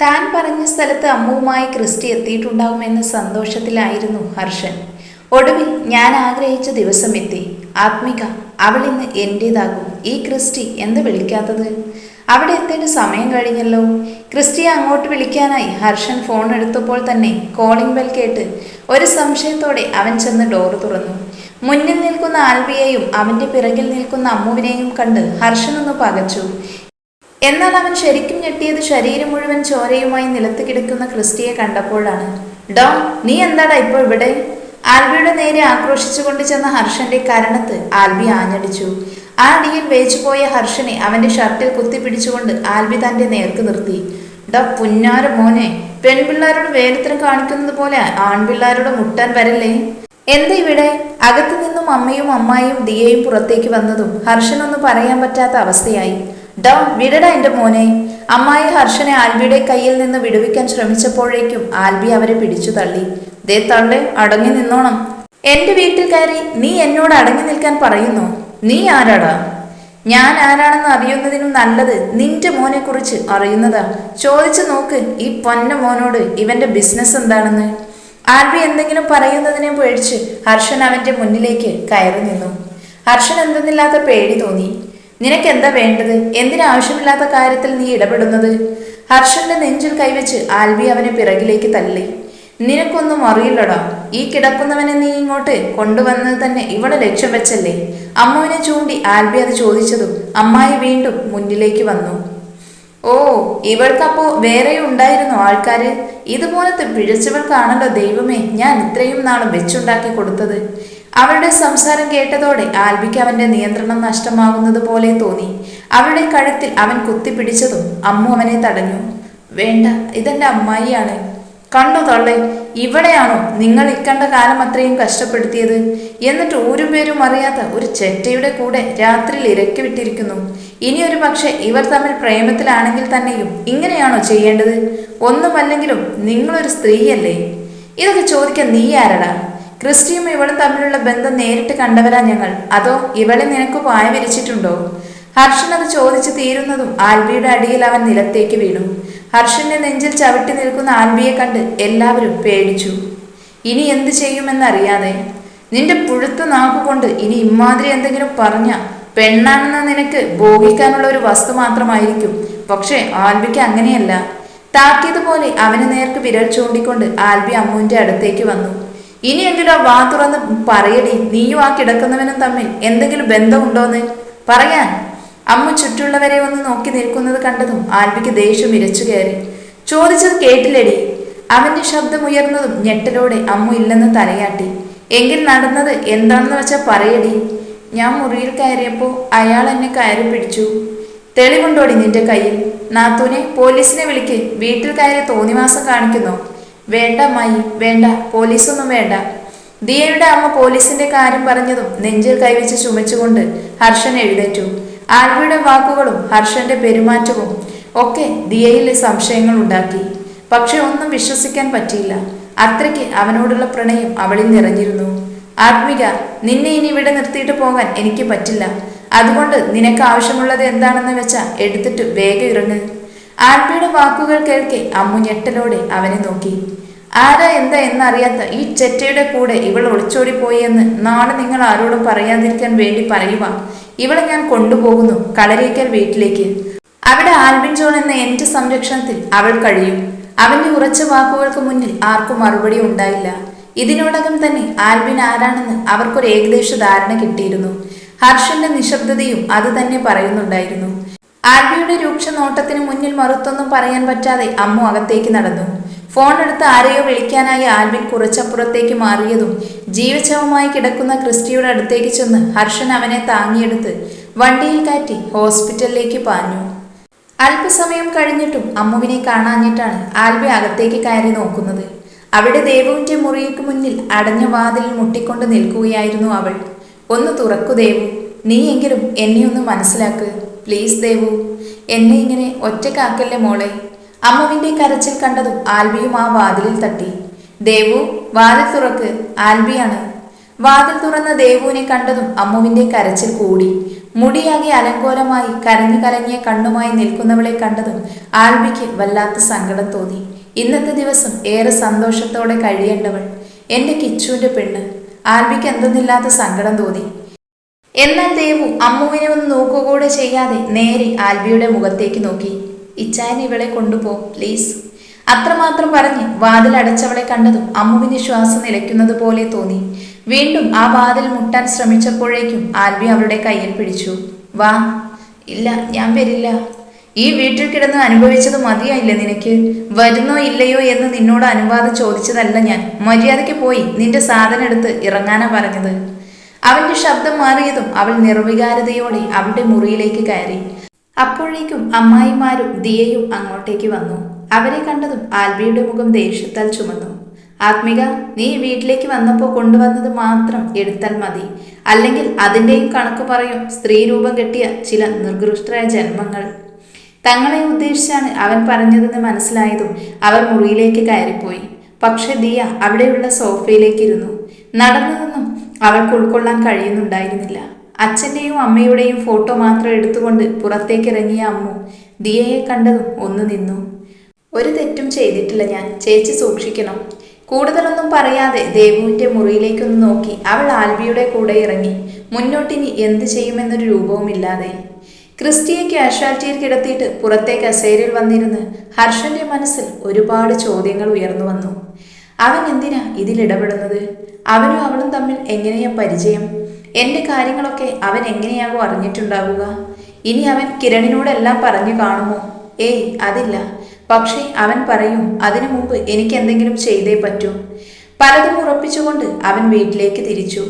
താൻ പറഞ്ഞ സ്ഥലത്ത് അമ്മുവുമായി ക്രിസ്റ്റി എത്തിയിട്ടുണ്ടാകുമെന്ന സന്തോഷത്തിലായിരുന്നു ഹർഷൻ. ഒടുവിൽ ഞാൻ ആഗ്രഹിച്ച ദിവസം എത്തി. ആത്മിക അവൾ ഇന്ന് എന്റേതാകും ഈ ക്രിസ്റ്റി എന്ത് വിളിക്കാത്തത്? അവിടെ എത്തേണ്ട സമയം കഴിഞ്ഞല്ലോ. ക്രിസ്റ്റിയെ അങ്ങോട്ട് വിളിക്കാനായി ഹർഷൻ ഫോൺ എടുത്തപ്പോൾ തന്നെ കോളിംഗ് ബെൽ കേട്ട് ഒരു സംശയത്തോടെ അവൻ ചെന്ന് ഡോർ തുറന്നു. മുന്നിൽ നിൽക്കുന്ന ആൽബിയെയും അവന്റെ പിറകിൽ നിൽക്കുന്ന അമ്മുവിനെയും കണ്ട് ഹർഷൻ ഒന്ന് പകച്ചു. എന്നാൽ അവൻ ശരിക്കും ഞെട്ടിയത് ശരീരം മുഴുവൻ ചോരയുമായി നിലത്ത് കിടക്കുന്ന ക്രിസ്റ്റിയെ കണ്ടപ്പോഴാണ്. ഡോ നീ എന്താടാ ഇപ്പോൾ ഇവിടെ? ആൽബിയുടെ നേരെ ആക്രോശിച്ചുകൊണ്ട് ചെന്ന ഹർഷന്റെ കരണത്ത് ആൽബി ആഞ്ഞടിച്ചു. ആ അടിയിൽ വേച്ചുപോയ ഹർഷനെ അവന്റെ ഷർട്ടിൽ കുത്തിപ്പിടിച്ചുകൊണ്ട് ആൽബി തന്റെ നേർക്ക് നിർത്തി. ഡോ പുന്നാര മോനെ പെൺപിള്ളാരോട് വേലത്തിന് കാണിക്കുന്നത് പോലെ ആൺപിള്ളാരോട് മുട്ടാൻ വരല്ലേ? എന്താ ഇവിടെ? അകത്തു നിന്നും അമ്മയും അമ്മായിയും ദിയയും പുറത്തേക്ക് വന്നതും ഹർഷനൊന്നും പറയാൻ പറ്റാത്ത അവസ്ഥയായി. ഡാ വിടടാ എന്റെ മോനെ. അമ്മായി ഹർഷനെ ആൽബിയുടെ കയ്യിൽ നിന്ന് വിടുവിക്കാൻ ശ്രമിച്ചപ്പോഴേക്കും ആൽബി അവരെ പിടിച്ചു തള്ളി. ദേ തള്ളെ അടങ്ങി നിന്നോണം. എന്റെ വീട്ടിൽ കയറി നീ എന്നോട് അടങ്ങി നിൽക്കാൻ പറയുന്നു. നീ ആരാടാ? ഞാൻ ആരാണെന്ന് അറിയുന്നതിനും നല്ലത് നിന്റെ മോനെ കുറിച്ച് അറിയുന്നതാ. ചോദിച്ചു നോക്ക് ഈ പൊന്ന മോനോട് ഇവന്റെ ബിസിനസ് എന്താണെന്ന്. ആൽബി എന്തെങ്കിലും പറയുന്നതിനെ പേടിച്ച് ഹർഷൻ അവന്റെ മുന്നിലേക്ക് കയറി നിന്നു. ഹർഷൻ എന്തെന്നില്ലാത്ത പേടി തോന്നി. നിനക്ക് എന്താ വേണ്ടത് എന്തിനാവശ്യമില്ലാത്ത കാര്യത്തിൽ നീ ഇടപെടുന്നത്? ഹർഷന്റെ നെഞ്ചിൽ കൈവച്ച് ആൽബി അവനെ പിറകിലേക്ക് തള്ളി. നിനക്കൊന്നും അറിയില്ലടാ. ഈ കിടക്കുന്നവനെ നീ ഇങ്ങോട്ട് കൊണ്ടുവന്നത് തന്നെ ഇവളെ ലക്ഷ്യം വെച്ചല്ലേ? അമ്മുവിനെ ചൂണ്ടി ആൽബി അത് ചോദിച്ചതും അമ്മായി വീണ്ടും മുന്നിലേക്ക് വന്നു. ഓ ഇവൾക്കപ്പോ വേറെ ഉണ്ടായിരുന്നു ആൾക്കാര്. ഇതുപോലത്തെ പിഴച്ചവൾക്കാണല്ലോ ദൈവമേ ഞാൻ ഇത്രയും നാളും വെച്ചുണ്ടാക്കി കൊടുത്തത്. അവളുടെ സംസാരം കേട്ടതോടെ ആൽബിക്ക് അവന്റെ നിയന്ത്രണം നഷ്ടമാകുന്നത് പോലെ തോന്നി. അവരുടെ കഴുത്തിൽ അവൻ കുത്തിപ്പിടിച്ചതും അമ്മു അവനെ തടഞ്ഞു. വേണ്ട ഇതെന്റെ അമ്മായിയാണ്. കണ്ടോ തള്ളേ ഇവിടെയാണോ നിങ്ങൾ ഇക്കണ്ട കാലം അത്രയും കഷ്ടപ്പെടുത്തിയത്? എന്നിട്ട് ഒരു പേരും അറിയാത്ത ഒരു ചെറ്റയുടെ കൂടെ രാത്രിയിൽ ഇരക്കി വിട്ടിരിക്കുന്നു. ഇനി ഒരു പക്ഷെ ഇവർ തമ്മിൽ പ്രേമത്തിലാണെങ്കിൽ തന്നെയും ഇങ്ങനെയാണോ ചെയ്യേണ്ടത്? ഒന്നുമല്ലെങ്കിലും നിങ്ങളൊരു സ്ത്രീയല്ലേ? ഇതൊക്കെ ചോദിക്കാൻ നീ ആരടാ? ക്രിസ്റ്റിയും ഇവളും തമ്മിലുള്ള ബന്ധം നേരിട്ട് കണ്ടവരാ ഞങ്ങൾ. അതോ ഇവളെ നിനക്ക് പായ വിരിച്ചിട്ടുണ്ടോ? ഹർഷൻ അത് ചോദിച്ചു തീരുന്നതും ആൽബിയുടെ അടിയിൽ അവൻ നിലത്തേക്ക് വീണു. ഹർഷന്റെ നെഞ്ചിൽ ചവിട്ടി നിൽക്കുന്ന ആൽബിയെ കണ്ട് എല്ലാവരും പേടിച്ചു. ഇനി എന്ത് ചെയ്യുമെന്നറിയാതെ. നിന്റെ പുഴുത്ത നാക്കുകൊണ്ട് ഇനി ഇമാതിരി എന്തെങ്കിലും പറഞ്ഞ പെണ്ണാണെന്ന നിനക്ക് ഭോഗിക്കാനുള്ള ഒരു വസ്തു മാത്രമായിരിക്കും. പക്ഷേ ആൽബിക്ക് അങ്ങനെയല്ല. താക്കിയതുപോലെ അവന് നേർക്ക് വിരൽ ചൂണ്ടിക്കൊണ്ട് ആൽബി അമ്മുവിന്റെ അടുത്തേക്ക് വന്നു. ഇനിയെങ്കിലും ആ വാ തുറന്ന് പറയടി? നീയും ആ കിടക്കുന്നവനും തമ്മിൽ എന്തെങ്കിലും ബന്ധമുണ്ടോന്ന്? പറയാൻ. അമ്മ ചുറ്റുള്ളവരെ ഒന്ന് നോക്കി നിൽക്കുന്നത് കണ്ടതും ആൽബിക്ക് ദേഷ്യം ഇരച്ചു കയറി. ചോദിച്ചത് കേട്ടില്ലടി. അവന്റെ ശബ്ദം ഉയർന്നതും ഞെട്ടലോടെ അമ്മു ഇല്ലെന്ന് തലയാട്ടി. എങ്കിൽ നടന്നത് എന്താണെന്ന് വെച്ചാൽ പറയടി. ഞാൻ മുറിയിൽ കയറിയപ്പോൾ അയാൾ എന്നെ കയറി പിടിച്ചു. തെളിവുണ്ടോടി നിന്റെ കയ്യിൽ? നാത്തൂനെ പോലീസിനെ വിളിക്ക്. വീട്ടിൽ കയറി തോന്നിവാസം കാണിക്കുന്നോ? വേണ്ട മായി വേണ്ട പോലീസൊന്നും വേണ്ട. ദിയയുടെ അമ്മ പോലീസിന്റെ കാര്യം പറഞ്ഞതും നെഞ്ചിൽ കൈവച്ച് ചുമച്ചുകൊണ്ട് ഹർഷൻ എഴുന്നേറ്റു. ആൽവിയുടെ വാക്കുകളും ഹർഷന്റെ പെരുമാറ്റവും ഒക്കെ ദിയയിൽ സംശയങ്ങൾ ഉണ്ടാക്കി. പക്ഷെ ഒന്നും വിശ്വസിക്കാൻ പറ്റിയില്ല. അത്രയ്ക്ക് അവനോടുള്ള പ്രണയം അവളിൽ നിറഞ്ഞിരുന്നു. ആത്മിക നിന്നെ ഇനി ഇവിടെ നിർത്തിയിട്ട് പോകാൻ എനിക്ക് പറ്റില്ല. അതുകൊണ്ട് നിനക്ക് ആവശ്യമുള്ളത് എന്താണെന്ന് വെച്ചാൽ എടുത്തിട്ട് വേഗം ഇറങ്ങ്. ആൽബിയുടെ വാക്കുകൾ കേൾക്കെ അമ്മു ഞെട്ടലോടെ അവനെ നോക്കി. ആരാ എന്താ എന്നറിയാത്ത ഈ ചെറ്റയുടെ കൂടെ ഇവൾ ഒളിച്ചോടിപ്പോയി എന്ന് നാളെ നിങ്ങൾ ആരോടും പറയാതിരിക്കാൻ വേണ്ടി പറയുക ഇവളെ ഞാൻ കൊണ്ടുപോകുന്നു കളരിക്കൽ വീട്ടിലേക്ക്. അവിടെ ആൽബിൻ ജോൺ എന്ന എന്റെ സംരക്ഷണത്തിൽ അവൾ കഴിയും. അവന്റെ ഉറച്ച വാക്കുകൾക്ക് മുന്നിൽ ആർക്കും മറുപടി ഉണ്ടായില്ല. ഇതിനോടകം തന്നെ ആൽബിൻ ആരാണെന്ന് അവർക്കൊരു ഏകദേശ ധാരണ കിട്ടിയിരുന്നു. ഹർഷന്റെ നിശബ്ദതയും അത് തന്നെ പറയുന്നുണ്ടായിരുന്നു. ആൽബിയുടെ രൂക്ഷ നോട്ടത്തിന് മുന്നിൽ മറുത്തൊന്നും പറയാൻ പറ്റാതെ അമ്മു അകത്തേക്ക് നടന്നു. ഫോൺ എടുത്ത് ആരെയോ വിളിക്കാനായി ആൽബിൻ കുറച്ചപ്പുറത്തേക്ക് മാറിയതും ജീവിച്ചവുമായി കിടക്കുന്ന ക്രിസ്റ്റിയുടെ അടുത്തേക്ക് ചെന്ന് ഹർഷൻ അവനെ താങ്ങിയെടുത്ത് വണ്ടിയിൽ കയറ്റി ഹോസ്പിറ്റലിലേക്ക് പാഞ്ഞു. അല്പസമയം കഴിഞ്ഞിട്ടും അമ്മുവിനെ കാണാഞ്ഞിട്ടാണ് ആൽബി അകത്തേക്ക് കയറി നോക്കുന്നത്. അവിടെ ദേവുവിന്റെ മുറിക്ക് മുന്നിൽ അടഞ്ഞ വാതിലിൽ മുട്ടിക്കൊണ്ട് നിൽക്കുകയായിരുന്നു അവൾ. ഒന്ന് തുറക്കു ദേവു. നീയെങ്കിലും എന്നെ ഒന്ന് മനസ്സിലാക്ക്. പ്ലീസ് ദേവു എന്നെ ഇങ്ങനെ ഒറ്റക്കാക്കല്ലേ മോളെ? അമ്മുവിന്റെ കരച്ചിൽ കണ്ടതും ആൽബിയും ആ വാതിലിൽ തട്ടി. ദേവു വാതിൽ തുറക്ക് ആൽബിയാണ്. വാതിൽ തുറന്ന ദേവുവിനെ കണ്ടതും അമ്മുവിന്റെ കരച്ചിൽ കൂടി. മുടിയാകെ അലങ്കോലമായി കരഞ്ഞു കലങ്ങിയ കണ്ണുമായി നിൽക്കുന്നവളെ കണ്ടതും ആൽബിക്ക് വല്ലാത്ത സങ്കടം തോന്നി. ഇന്നത്തെ ദിവസം ഏറെ സന്തോഷത്തോടെ കഴിയേണ്ടവൾ എന്റെ കിച്ചുവിന്റെ പെണ്ണ്. ആൽബിക്ക് എന്തെന്നില്ലാത്ത സങ്കടം തോന്നി. എന്നാൽ ദേവു അമ്മുവിനെ ഒന്ന് നോക്കുകൂടെ ചെയ്യാതെ നേരെ ആൽബിയുടെ മുഖത്തേക്ക് നോക്കി. ഇച്ചായൻ ഇവളെ കൊണ്ടുപോ പ്ലീസ് അത്രമാത്രം പറഞ്ഞ് വാതിൽ അടച്ചവളെ കണ്ടതും അമ്മുവിന് ശ്വാസം നിലയ്ക്കുന്നത് പോലെ തോന്നി. വീണ്ടും ആ വാതിൽ മുട്ടാൻ ശ്രമിച്ചപ്പോഴേക്കും ആൽബി അവളുടെ കയ്യിൽ പിടിച്ചു. വാ ഇല്ല ഞാൻ വരില്ല. ഈ വീട്ടിൽ കിടന്ന് അനുഭവിച്ചത് മതിയായില്ല നിനക്ക്? വരുന്നോ ഇല്ലയോ എന്ന് നിന്നോട് അനുവാദം ചോദിച്ചതല്ല ഞാൻ. മര്യാദയ്ക്ക് പോയി നിന്റെ സാധനം എടുത്ത് ഇറങ്ങാനാ പറഞ്ഞത്. അവന്റെ ശബ്ദം മാറിയതും അവൾ നിർവികാരതയോടെ അവളുടെ മുറിയിലേക്ക് കയറി. അപ്പോഴേക്കും അമ്മായിമാരും ദിയയും അങ്ങോട്ടേക്ക് വന്നു. അവരെ കണ്ടതും ആൽബിയുടെ മുഖം ദേഷ്യത്താൽ ചുമന്നു. ആത്മിക നീ വീട്ടിലേക്ക് വന്നപ്പോൾ കൊണ്ടുവന്നത് മാത്രം എടുത്താൽ മതി. അല്ലെങ്കിൽ അതിന്റെയും കണക്ക് പറയും സ്ത്രീ രൂപം കെട്ടിയ ചില നിർഗൃഷ്ടരായ ജന്മങ്ങൾ. തങ്ങളെ ഉദ്ദേശിച്ചാണ് അവൻ പറഞ്ഞതെന്ന് മനസ്സിലായതും അവർ മുറിയിലേക്ക് കയറിപ്പോയി. പക്ഷെ ദിയ അവിടെയുള്ള സോഫയിലേക്കിരുന്നു. ഇരുന്നു നടന്നതൊന്നും അവൾക്ക് ഉൾക്കൊള്ളാൻ കഴിയുന്നുണ്ടായിരുന്നില്ല. അച്ഛന്റെയും അമ്മയുടെയും ഫോട്ടോ മാത്രം എടുത്തുകൊണ്ട് പുറത്തേക്ക് ഇറങ്ങിയ അമ്മു ദിയയെ കണ്ടതും ഒന്ന് നിന്നു. ഒരു തെറ്റും ചെയ്തിട്ടില്ല ഞാൻ. ചേച്ചി സൂക്ഷിക്കണം. കൂടുതലൊന്നും പറയാതെ ദേവുവിന്റെ മുറിയിലേക്കൊന്ന് നോക്കി അവൾ ആൽബിയുടെ കൂടെ ഇറങ്ങി. മുന്നോട്ടിനി എന്ത് ചെയ്യുമെന്നൊരു രൂപവുമില്ലാതെ. ക്രിസ്റ്റിയെ കാഷ്വാലിറ്റിയിൽ കിടത്തിയിട്ട് പുറത്തെ കസേരയിൽ വന്നിരുന്ന് ഹർഷന്റെ മനസ്സിൽ ഒരുപാട് ചോദ്യങ്ങൾ ഉയർന്നു വന്നു. അവൻ എന്തിനാ ഇതിൽ ഇടപെടുന്നത്? അവനും അവളും തമ്മിൽ എങ്ങനെയാ പരിചയം? എന്റെ കാര്യങ്ങളൊക്കെ അവൻ എങ്ങനെയാകും അറിഞ്ഞിട്ടുണ്ടാവുക? ഇനി അവൻ കിരണിനോടെല്ലാം പറഞ്ഞു കാണുമോ? ഏയ് അതില്ല. പക്ഷേ അവൻ പറയും അതിനു മുമ്പ് എനിക്ക് എന്തെങ്കിലും ചെയ്തേ പറ്റൂ. പലതും ഉറപ്പിച്ചുകൊണ്ട് അവൻ വീട്ടിലേക്ക് തിരിച്ചു.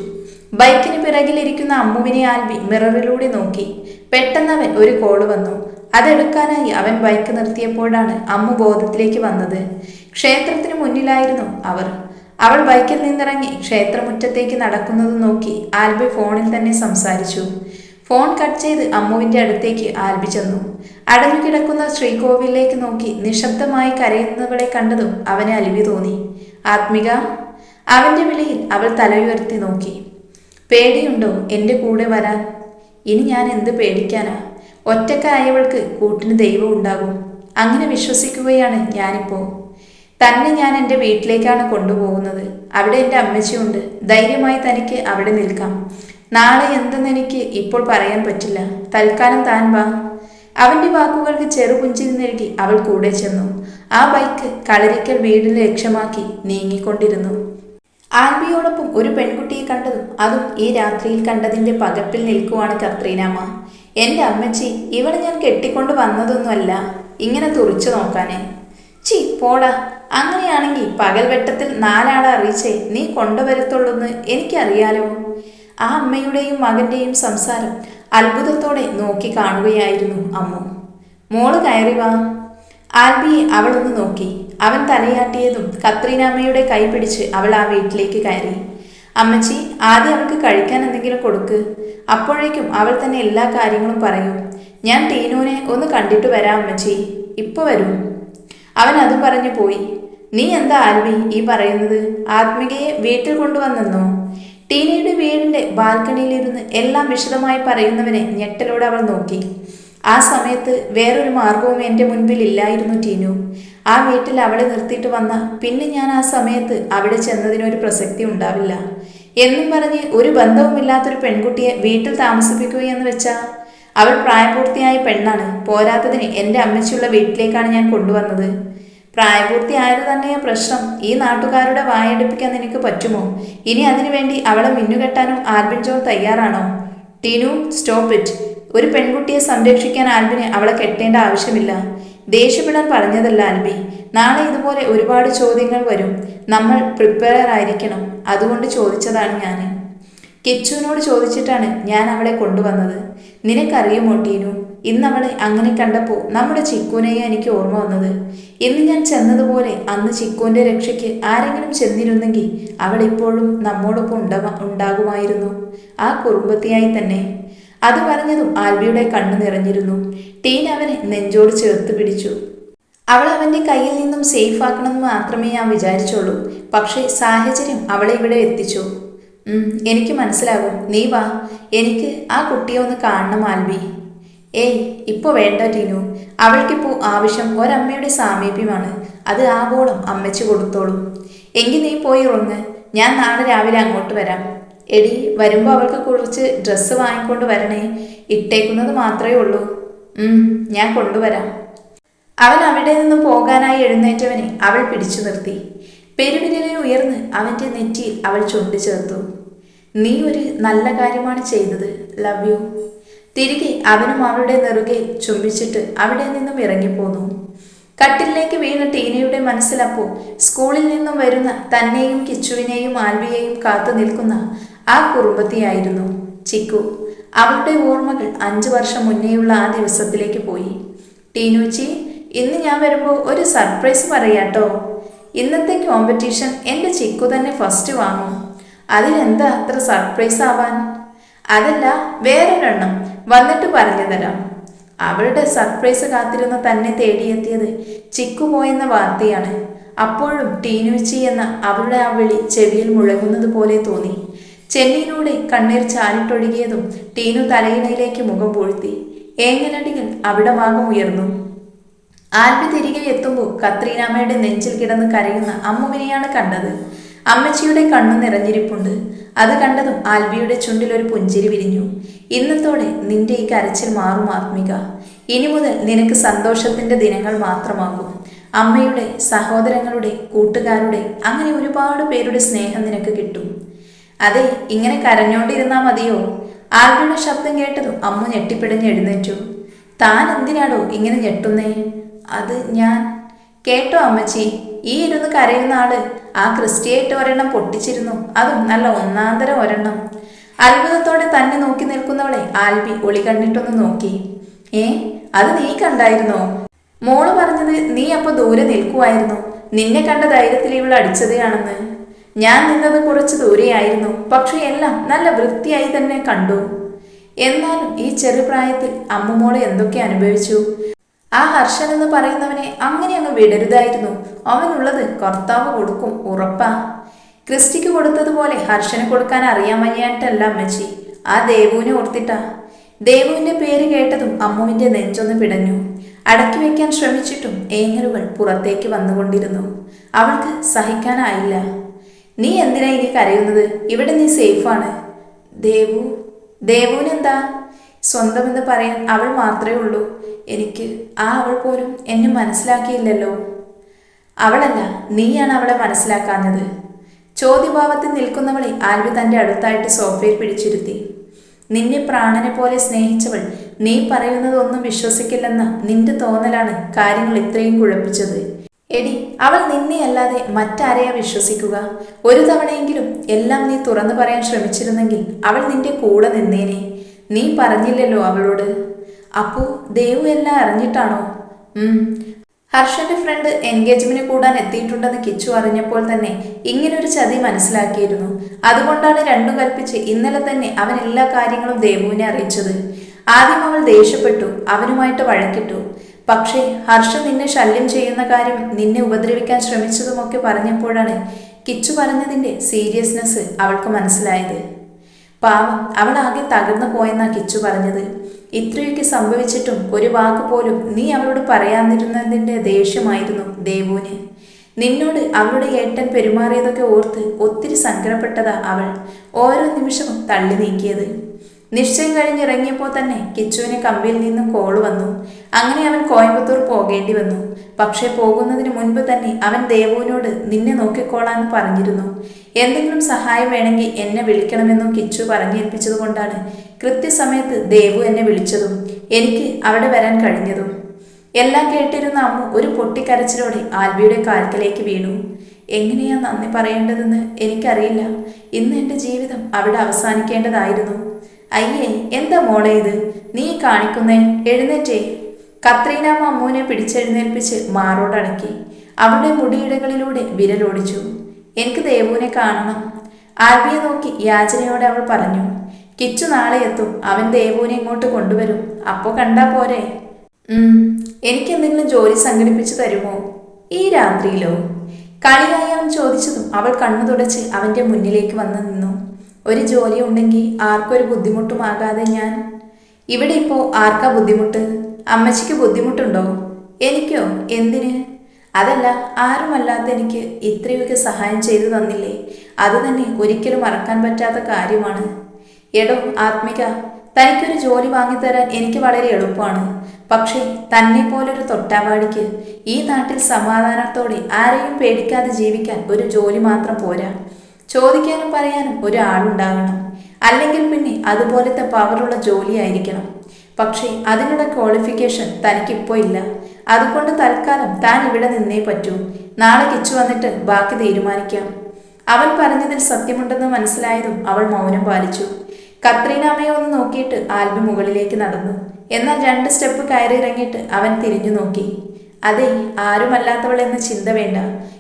ബൈക്കിന് പിറകിലിരിക്കുന്ന അമ്മുവിനെ ആൽബി മിററിലൂടെ നോക്കി. പെട്ടെന്ന് അവൻ ഒരു കോൾ വന്നു. അതെടുക്കാനായി അവൻ ബൈക്ക് നിർത്തിയപ്പോഴാണ് അമ്മു ബോധത്തിലേക്ക് വന്നത്. ക്ഷേത്രത്തിന് മുന്നിലായിരുന്നു അവർ. അവൾ ബൈക്കിൽ നിന്നിറങ്ങി ക്ഷേത്രമുറ്റത്തേക്ക് നടക്കുന്നത് നോക്കി ആൽബി ഫോണിൽ തന്നെ സംസാരിച്ചു. ഫോൺ കട്ട് ചെയ്ത് അമ്മുവിന്റെ അടുത്തേക്ക് ആൽബി ചെന്നു. അടഞ്ഞുകിടക്കുന്ന ശ്രീകോവിലേക്ക് നോക്കി നിശബ്ദമായി കരയുന്നവളെ കണ്ടതും അവന് അലിവി തോന്നി. ആത്മിക അവന്റെ വിളിയിൽ അവൾ തലയുയർത്തി നോക്കി. പേടിയുണ്ടോ എന്റെ കൂടെ വരാൻ? ഇനി ഞാൻ എന്ത് പേടിക്കാനാ? ഒറ്റക്കായവൾക്ക് കൂട്ടിന് ദൈവം ഉണ്ടാകും. അങ്ങനെ വിശ്വസിക്കുകയാണ് ഞാനിപ്പോ. തന്നെ ഞാൻ എന്റെ വീട്ടിലേക്കാണ് കൊണ്ടുപോകുന്നത്. അവിടെ എന്റെ അമ്മച്ചിയുണ്ട്. ധൈര്യമായി തനിക്ക് അവിടെ നിൽക്കാം. നാളെ എന്തെന്ന് എനിക്ക് ഇപ്പോൾ പറയാൻ പറ്റില്ല. തൽക്കാലം താൻ വാ. അവന്റെ വാക്കുകൾക്ക് ചെറുപുഞ്ചിരി നൽകി അവൾ കൂടെ ചെന്നു. ആ ബൈക്ക് കളരിക്കൽ വീടിന് ലക്ഷ്യമാക്കി നീങ്ങിക്കൊണ്ടിരുന്നു. ആൽബിയോടൊപ്പം ഒരു പെൺകുട്ടിയെ കണ്ടതും അതും ഈ രാത്രിയിൽ കണ്ടതിന്റെ പകപ്പിൽ നിൽക്കുവാണ് കത്രീനാമ്മ എന്റെ അമ്മച്ചി ഇവളെ ഞാൻ കെട്ടിക്കൊണ്ട് വന്നതൊന്നുമല്ല. ഇങ്ങനെ തുറിച്ചു നോക്കാനേ. ചി പോടാ. അങ്ങനെയാണെങ്കിൽ പകൽ വെട്ടത്തിൽ നാലാളെ അറിയിച്ചേ നീ കൊണ്ടുവരത്തുള്ളൂന്ന് എനിക്കറിയാലോ. ആ അമ്മയുടെയും മകന്റെയും സംസാരം അത്ഭുതത്തോടെ നോക്കി കാണുകയായിരുന്നു അമ്മു. മോൾ കയറി വാ. ആൽബിയെ അവളൊന്ന് നോക്കി. അവൻ തലയാട്ടിയതും കത്രീനാമ്മയുടെ കൈ പിടിച്ച് അവൾ ആ വീട്ടിലേക്ക് കയറി. അമ്മച്ചി ആദ്യം അവൾക്ക് കഴിക്കാൻ എന്തെങ്കിലും കൊടുക്ക്. അപ്പോഴേക്കും അവൾ തന്നെ എല്ലാ കാര്യങ്ങളും പറയും. ഞാൻ ടീനുവിനെ ഒന്ന് കണ്ടിട്ട് വരാം അമ്മച്ചി. ഇപ്പൊ വരും. അവൻ അത് പറഞ്ഞു പോയി. നീ എന്താ ആൽവി ഈ പറയുന്നത്? ആത്മികയെ വീട്ടിൽ കൊണ്ടുവന്നെന്നോ? ടീനയുടെ വീടിന്റെ ബാൽക്കണിയിലിരുന്ന് എല്ലാം വിശദമായി പറയുന്നവനെ ഞെട്ടലോടെ അവൾ നോക്കി. ആ സമയത്ത് വേറൊരു മാർഗവും എന്റെ മുൻപിൽ ഇല്ലായിരുന്നു ടീനു. ആ വീട്ടിൽ അവളെ നിർത്തിയിട്ട് വന്ന പിന്നെ ഞാൻ ആ സമയത്ത് അവിടെ ചെന്നതിനൊരു പ്രസക്തി ഉണ്ടാവില്ല. എന്നും പറഞ്ഞ് ഒരു ബന്ധവുമില്ലാത്തൊരു പെൺകുട്ടിയെ വീട്ടിൽ താമസിപ്പിക്കുകയെന്ന് വെച്ചാൽ അവൾ പ്രായപൂർത്തിയായ പെണ്ണാണ്. പോരാത്തതിന് എന്റെ അമ്മച്ചുള്ള വീട്ടിലേക്കാണ് ഞാൻ കൊണ്ടുവന്നത്. പ്രായപൂർത്തിയായത് തന്നെയാ പ്രശ്നം. ഈ നാട്ടുകാരുടെ വായടിപ്പിക്കാൻ നിനക്ക് പറ്റുമോ? ഇനി അതിനുവേണ്ടി അവളെ മിന്നുകെട്ടാനും ആൽബിൻ ജോൺ തയ്യാറാണോ? Tinu stop it. ഒരു പെൺകുട്ടിയെ സംരക്ഷിക്കാൻ ആൽബിന് അവളെ കെട്ടേണ്ട ആവശ്യമില്ല. ദേഷ്യപ്പെടാൻ പറഞ്ഞതല്ല ആൽബി. നാളെ ഇതുപോലെ ഒരുപാട് ചോദ്യങ്ങൾ വരും. നമ്മൾ പ്രിപ്പയർ ആയിരിക്കണം. അതുകൊണ്ട് ചോദിച്ചതാണ് ഞാൻ. കിച്ചുവിനോട് ചോദിച്ചിട്ടാണ് ഞാൻ അവളെ കൊണ്ടുവന്നത്. നിനക്കറിയുമോ ടീനു? ഇന്ന് അവളെ അങ്ങനെ കണ്ടപ്പോൾ നമ്മുടെ ചിക്കുനെയെ എനിക്ക് ഓർമ്മ വന്നത്. ഇന്ന് ഞാൻ ചെന്നതുപോലെ അന്ന് ചിക്കുവിന്റെ രക്ഷയ്ക്ക് ആരെങ്കിലും ചെന്നിരുന്നെങ്കിൽ അവൾ ഇപ്പോഴും നമ്മോടൊപ്പം ഉണ്ടാ ഉണ്ടാകുമായിരുന്നു. ആ കുറുമ്പത്തിയായി തന്നെ. അത് പറഞ്ഞതും ആൽബിയുടെ കണ്ണു നിറഞ്ഞിരുന്നു. ടീൻ അവനെ നെഞ്ചോട് ചേർത്ത് പിടിച്ചു. അവൾ അവന്റെ കയ്യിൽ നിന്നും സേഫ് ആക്കണമെന്ന് മാത്രമേ ഞാൻ വിചാരിച്ചുള്ളൂ. പക്ഷേ സാഹചര്യം അവളെ ഇവിടെ എത്തിച്ചു. എനിക്ക് മനസ്സിലാകും. നീ വാ. എനിക്ക് ആ കുട്ടിയെ ഒന്ന് കാണണം ആൽബി. ഏയ് ഇപ്പോൾ വേണ്ട ടീനു. അവൾക്കിപ്പോൾ ആവശ്യം ഒരമ്മയുടെ സാമീപ്യമാണ്. അത് ആവോളം അമ്മച്ചു കൊടുത്തോളും. എങ്കിൽ നീ പോയി ഉറങ്ങ്. ഞാൻ നാളെ രാവിലെ അങ്ങോട്ട് വരാം. എടി വരുമ്പോൾ അവൾക്ക് കുറച്ച് ഡ്രസ്സ് വാങ്ങിക്കൊണ്ട് വരണേ. ഇട്ടേക്കുന്നത് മാത്രമേ ഉള്ളൂ. ഞാൻ കൊണ്ടുവരാം. അവൻ അവിടെ നിന്ന് പോകാനായി എഴുന്നേറ്റവനെ അവൾ പിടിച്ചു നിർത്തി. പെരുവിരലിൽ ഉയർന്ന് അവന്റെ നെറ്റിയിൽ അവൾ ചുണ്ടു ചേർത്തു നീ ഒരു നല്ല കാര്യമാണ് ചെയ്തത് ലവ് യു. തിരികെ അവനും അവളുടെ നെറുകെ ചുംബിച്ചിട്ട് അവിടെ നിന്നും ഇറങ്ങിപ്പോന്നു. കട്ടിലേക്ക് വീണ ടീനയുടെ മനസ്സിലപ്പോൾ സ്കൂളിൽ നിന്നും വരുന്ന തന്നെയും കിച്ചുവിനെയും ആൽവിയെയും കാത്തു നിൽക്കുന്ന ആ കുറുമ്പത്തിയായിരുന്നു ചിക്കു. അവളുടെ ഓർമ്മകൾ അഞ്ചു വർഷം മുന്നേയുള്ള ആ ദിവസത്തിലേക്ക് പോയി. ടീനുച്ചി ഇന്ന് ഞാൻ വരുമ്പോൾ ഒരു സർപ്രൈസ് പറയാട്ടോ. ഇന്നത്തെ കോമ്പറ്റീഷൻ എന്റെ ചിക്കു തന്നെ ഫസ്റ്റ് വാങ്ങും. അതിനെന്താ അത്ര സർപ്രൈസ് ആവാൻ? അതല്ല വേറൊരെണ്ണം. വന്നിട്ട് പറഞ്ഞു തരാം അവളുടെ സർപ്രൈസ് കാത്തിരുന്ന തന്നെ തേടിയെത്തിയത് ചിക്കു പോയെന്ന വാർത്തയാണ്. അപ്പോഴും ടീനുച്ചി എന്ന അവളുടെ ആ വിളി ചെവിയിൽ മുഴങ്ങുന്നത് പോലെ തോന്നി. ചെന്നിയിലൂടെ കണ്ണീർ ചാലിട്ടൊഴുകിയതും ടീനു തലയിണയിലേക്ക് മുഖം പൂഴ്ത്തി. ഏങ്ങലടികൾ അവിടെ ഭാഗം ഉയർന്നു. ആൽബി തിരികെ എത്തുമ്പോൾ കത്രീനാമ്മയുടെ നെഞ്ചിൽ കിടന്ന് കരയുന്ന അമ്മുവിനെയാണ് കണ്ടത്. അമ്മച്ചിയുടെ കണ്ണു നിറഞ്ഞിരിപ്പുണ്ട്. അത് കണ്ടതും ആൽബിയുടെ ചുണ്ടിലൊരു പുഞ്ചിരി വിരിഞ്ഞു. ഇന്നത്തോടെ നിന്റെ ഈ കരച്ചിൽ മാറും ആത്മിക. ഇനി മുതൽ നിനക്ക് സന്തോഷത്തിന്റെ ദിനങ്ങൾ മാത്രമാകും. അമ്മയുടെ സഹോദരങ്ങളുടെ കൂട്ടുകാരുടെ അങ്ങനെ ഒരുപാട് പേരുടെ സ്നേഹം നിനക്ക് കിട്ടും. അതെ ഇങ്ങനെ കരഞ്ഞോണ്ടിരുന്നാ മതിയോ? ആൽബിയുടെ ശബ്ദം കേട്ടതും അമ്മ ഞെട്ടിപ്പിടഞ്ഞ് എഴുന്നേറ്റു. താൻ എന്തിനാടോ ഇങ്ങനെ ഞെട്ടുന്നേ? അത് ഞാൻ കേട്ടോ അമ്മച്ചി. ഈ ഇരുന്ന് കരയുന്ന ആൾ ആ ക്രിസ്റ്റിയായിട്ട് ഒരെണ്ണം പൊട്ടിച്ചിരുന്നു. അതും നല്ല ഒന്നാന്തരം ഒരെണ്ണം. അത്ഭുതത്തോടെ തന്നെ നോക്കി നിൽക്കുന്നവളെ ആൽബി ഒളി കണ്ടിട്ടൊന്ന് നോക്കി. ഏ അത് നീ കണ്ടായിരുന്നോ? മോൾ പറഞ്ഞത് നീ അപ്പൊ ദൂരെ നിൽക്കുമായിരുന്നു നിന്നെ കണ്ട ധൈര്യത്തിൽ ഇവൾ അടിച്ചതാണെന്ന് ഞാൻ നിന്നത് കുറച്ച് ദൂരെയായിരുന്നു. പക്ഷെ എല്ലാം നല്ല വൃത്തിയായി തന്നെ കണ്ടു. എന്നാലും ഈ ചെറുപ്രായത്തിൽ അമ്മുമോളെ എന്തൊക്കെ അനുഭവിച്ചു? ആ ഹർഷൻ എന്ന് പറയുന്നവനെ അങ്ങനെ അങ്ങ് വിടരുതായിരുന്നു. അവനുള്ളത് കർത്താവ് കൊടുക്കും ഉറപ്പാ. ക്രിസ്റ്റിക്ക് കൊടുത്തതുപോലെ ഹർഷന് കൊടുക്കാൻ അറിയാൻ വയ്യാട്ടല്ല അമ്മച്ചി. ആ ദേവുവിനെ ഓർത്തിട്ടാ. ദേവുവിന്റെ പേര് കേട്ടതും അമ്മുവിന്റെ നെഞ്ചൊന്ന് പിടഞ്ഞു. അടക്കി വയ്ക്കാൻ ശ്രമിച്ചിട്ടും ഏങ്ങലുകൾ പുറത്തേക്ക് വന്നുകൊണ്ടിരുന്നു. അവൾക്ക് സഹിക്കാനായില്ല. നീ എന്തിനാ ഇനി കരയുന്നത്? ഇവിടെ നീ സേഫാണ്. ദേവു ദേവുവിനെന്താ? സ്വന്തമെന്ന് പറയാൻ അവൾ മാത്രമേ ഉള്ളൂ. എനിക്ക് ആ അവൾ പോലും എന്നെ മനസ്സിലാക്കിയില്ലല്ലോ. അവളല്ല നീയാണ് അവളെ മനസ്സിലാക്കാഞ്ഞത്. ചോദ്യഭാവത്തിൽ നിൽക്കുന്നവളെ ആൽവി തന്റെ അടുത്തായിട്ട് സോഫയിൽ പിടിച്ചിരുത്തി. നിന്നെ പ്രാണനെ പോലെ സ്നേഹിച്ചവൾ നീ പറയുന്നതൊന്നും വിശ്വസിക്കില്ലെന്ന നിന്റെ തോന്നലാണ് കാര്യങ്ങൾ ഇത്രയും കുഴപ്പിച്ചത്. എടി അവൾ നിന്നെ അല്ലാതെ മറ്റാരെയാ വിശ്വസിക്കുക? ഒരു തവണയെങ്കിലും എല്ലാം നീ തുറന്നു പറയാൻ ശ്രമിച്ചിരുന്നെങ്കിൽ അവൾ നിന്റെ കൂടെ നിന്നേനെ. നീ പറഞ്ഞില്ലല്ലോ അവളോട്. അപ്പോ ദേവു എല്ലാം അറിഞ്ഞിട്ടാണോ? ഹർഷന്റെ ഫ്രണ്ട് എൻഗേജ്മെന്റ് കൂടാൻ എത്തിയിട്ടുണ്ടെന്ന് കിച്ചു അറിഞ്ഞപ്പോൾ തന്നെ ഇങ്ങനൊരു ചതി മനസ്സിലാക്കിയിരുന്നു. അതുകൊണ്ടാണ് രണ്ടു കൽപ്പിച്ച് ഇന്നലെ തന്നെ അവൻ എല്ലാ കാര്യങ്ങളും ദേവുവിനെ അറിയിച്ചത്. ആദ്യം അവൾ ദേഷ്യപ്പെട്ടു അവനുമായിട്ട് വഴക്കിട്ടു. പക്ഷേ ഹർഷ നിന്നെ ശല്യം ചെയ്യുന്ന കാര്യം നിന്നെ ഉപദ്രവിക്കാൻ ശ്രമിച്ചതുമൊക്കെ പറഞ്ഞപ്പോഴാണ് കിച്ചു പറഞ്ഞതിന്റെ സീരിയസ്നെസ് അവൾക്ക് മനസ്സിലായത്. പാവം അവൾ ആകെ തകർന്നു പോയെന്നാ കിച്ചു പറഞ്ഞത്. ഇത്രയൊക്കെ സംഭവിച്ചിട്ടും ഒരു വാക്ക് പോലും നീ അവളോട് പറയാതിരുന്നതിന്റെ ദേഷ്യമായിരുന്നു ദേവുവിന്. നിന്നോട് അവളുടെ ഏട്ടൻ പെരുമാറിയതൊക്കെ ഓർത്ത് ഒത്തിരി സങ്കടപ്പെട്ടതാ അവൾ. ഓരോ നിമിഷവും തള്ളി നീക്കിയത്. നിശ്ചയം കഴിഞ്ഞിറങ്ങിയപ്പോൾ തന്നെ കിച്ചുവിന് കമ്പിയിൽ നിന്ന് കോൾ വന്നു. അങ്ങനെ അവൻ കോയമ്പത്തൂർ പോകേണ്ടി വന്നു. പക്ഷേ പോകുന്നതിന് മുൻപ് തന്നെ അവൻ ദേവുവിനോട് നിന്നെ നോക്കിക്കോളാന്ന് പറഞ്ഞിരുന്നു. എന്തെങ്കിലും സഹായം വേണമെങ്കിൽ എന്നെ വിളിക്കണമെന്നും കിച്ചു പറഞ്ഞേൽപ്പിച്ചതുകൊണ്ടാണ് കൃത്യസമയത്ത് ദേവു എന്നെ വിളിച്ചതും എനിക്ക് അവിടെ വരാൻ കഴിഞ്ഞതും. എല്ലാം കേട്ടിരുന്ന അമ്മ ഒരു പൊട്ടിക്കരച്ചിലോടെ ആൽബിയുടെ കാൽക്കലേക്ക് വീണു. എങ്ങനെയാ നന്ദി പറയേണ്ടതെന്ന് എനിക്കറിയില്ല. ഇന്ന് എന്റെ ജീവിതം അവിടെ അവസാനിക്കേണ്ടതായിരുന്നു. അയ്യേ എന്താ മോളെ ഇത്? നീ കാണിക്കുന്നേ? എഴുന്നേറ്റേ. കത്രീന മമ്മൂനെ പിടിച്ചെഴുന്നേൽപ്പിച്ച് മാറോടടക്കി അവളുടെ മുടിയിടകളിലൂടെ വിരലോടിച്ചു എനിക്ക് ദേവുവിനെ കാണണം. ആൽബിയെ നോക്കി യാചനയോടെ അവൾ പറഞ്ഞു. കിച്ചു നാളെ എത്തും. അവൻ ദേവുവിനെ ഇങ്ങോട്ട് കൊണ്ടുവരും. അപ്പോ കണ്ടാ പോരെ. എനിക്ക് എന്തെങ്കിലും ജോലി സംഘടിപ്പിച്ചു തരുമോ? ഈ രാത്രിയിലോ? കളിയായി അവൻ ചോദിച്ചതും അവൾ കണ്ണു തുടച്ച് അവന്റെ മുന്നിലേക്ക് വന്നു നിന്നു. ഒരു ജോലി ഉണ്ടെങ്കിൽ ആർക്കൊരു ബുദ്ധിമുട്ടുമാകാതെ ഞാൻ ഇവിടെ ഇപ്പോൾ ആർക്കാ ബുദ്ധിമുട്ട്? അമ്മച്ചിക്ക് ബുദ്ധിമുട്ടുണ്ടോ? എനിക്കോ? എന്തിന്? അതല്ല ആരുമല്ലാത്ത എനിക്ക് ഇത്രയൊക്കെ സഹായം ചെയ്തു തന്നില്ലേ? അത് തന്നെ ഒരിക്കലും മറക്കാൻ പറ്റാത്ത കാര്യമാണ്. എടോ ആത്മിക തനിക്കൊരു ജോലി വാങ്ങിത്തരാൻ എനിക്ക് വളരെ എളുപ്പമാണ്. പക്ഷേ തന്നെ പോലൊരു തൊട്ടാവാടിക്ക് ഈ നാട്ടിൽ സമാധാനത്തോടെ ആരെയും പേടിക്കാതെ ജീവിക്കാൻ ഒരു ജോലി മാത്രം പോരാ. ചോദിക്കാനും പറയാനും ഒരാളുണ്ടാകണം. അല്ലെങ്കിൽ പിന്നെ അതുപോലത്തെ പവറുള്ള ജോലിയായിരിക്കണം. പക്ഷേ അതിനുള്ള ക്വാളിഫിക്കേഷൻ തനിക്കിപ്പോൾ ഇല്ല. അതുകൊണ്ട് തൽക്കാലം താൻ ഇവിടെ നിന്നേ പറ്റൂ. നാളെ കിച്ചു വന്നിട്ട് ബാക്കി തീരുമാനിക്കാം. അവൻ പറഞ്ഞതിൽ സത്യമുണ്ടെന്ന് മനസ്സിലായതും അവൾ മൗനം പാലിച്ചു. കത്രീനാമയെ ഒന്ന് നോക്കിയിട്ട് ആൽബി മുകളിലേക്ക് നടന്നു. എന്നാൽ രണ്ട് സ്റ്റെപ്പ് കയറി ഇറങ്ങിയിട്ട് അവൻ തിരിഞ്ഞു നോക്കി. അതെ ആരുമല്ലാത്തവൾ എന്ന ചിന്ത വേണ്ട.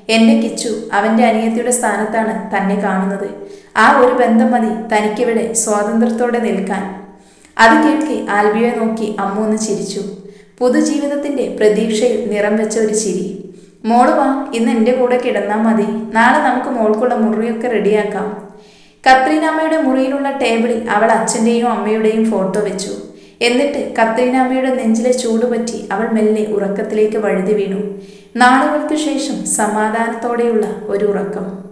എന്റെ കിച്ചു അവന്റെ അനിയത്തിയുടെ സ്ഥാനത്താണ് തന്നെ കാണുന്നത്. ആ ഒരു ബന്ധം മതി തനിക്കിവിടെ സ്വാതന്ത്ര്യത്തോടെ നിൽക്കാൻ. അത് കേൾക്കെ ആൽബിയെ നോക്കി അമ്മ ഒന്ന് ചിരിച്ചു. പുതുജീവിതത്തിന്റെ പ്രതീക്ഷയിൽ നിറം വെച്ച ഒരു ചിരി. മോൾ വാ ഇന്ന് എന്റെ കൂടെ കിടന്നാൽ മതി. നാളെ നമുക്ക് മോൾക്കുള്ള മുറിയൊക്കെ റെഡിയാക്കാം. കത്രീനാമ്മയുടെ മുറിയിലുള്ള ടേബിളിൽ അവൾ അച്ഛന്റെയും അമ്മയുടെയും ഫോട്ടോ വെച്ചു. എന്നിട്ട് കത്രീനാമ്മയുടെ നെഞ്ചിലെ ചൂടുപറ്റി അവൾ മെല്ലെ ഉറക്കത്തിലേക്ക് വഴുതി വീണു. നാളുകൾക്ക് ശേഷം സമാധാനത്തോടെയുള്ള ഒരു ഉറക്കം.